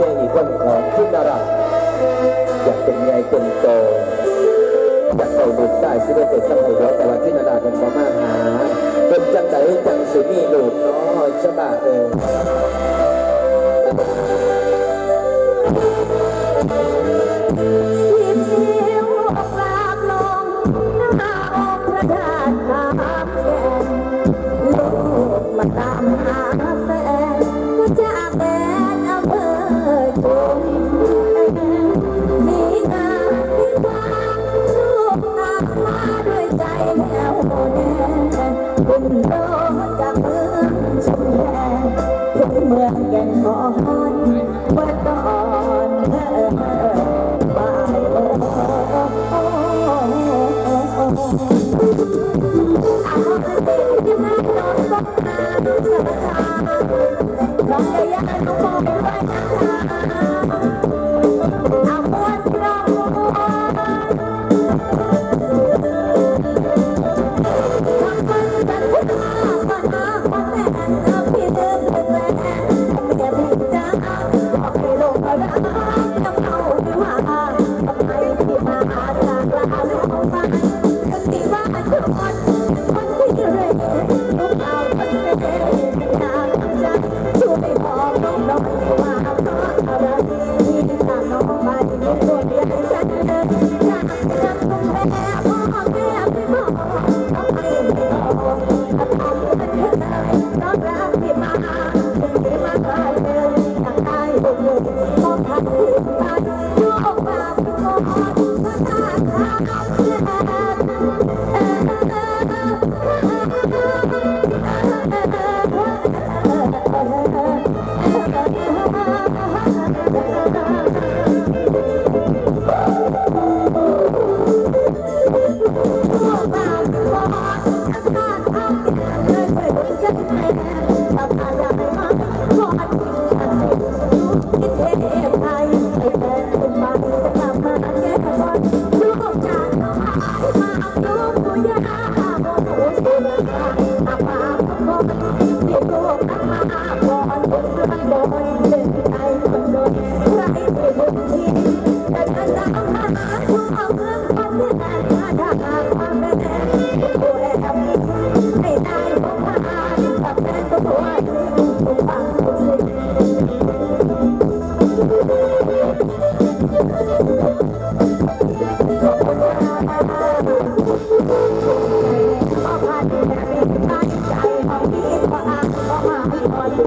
เมียอีกคนของทินดาราอยากเป็นใหญ่เป็นโตอยากเอาลูกชายที่ได้เป็นสมัยร้อยแต่ว่าทินรัตน์มันบ่มาหาเป็นจังไดจังสิมีลูกเนาะชะบาเออ คุณโตจากเมืองชุมแพถึงเมืองแก่นนอนเมื่อก่อนเออบ่ายโมงอาโมสิที่ม่นอนต้องกาสารคามน้องยายาน้องบอกด้วย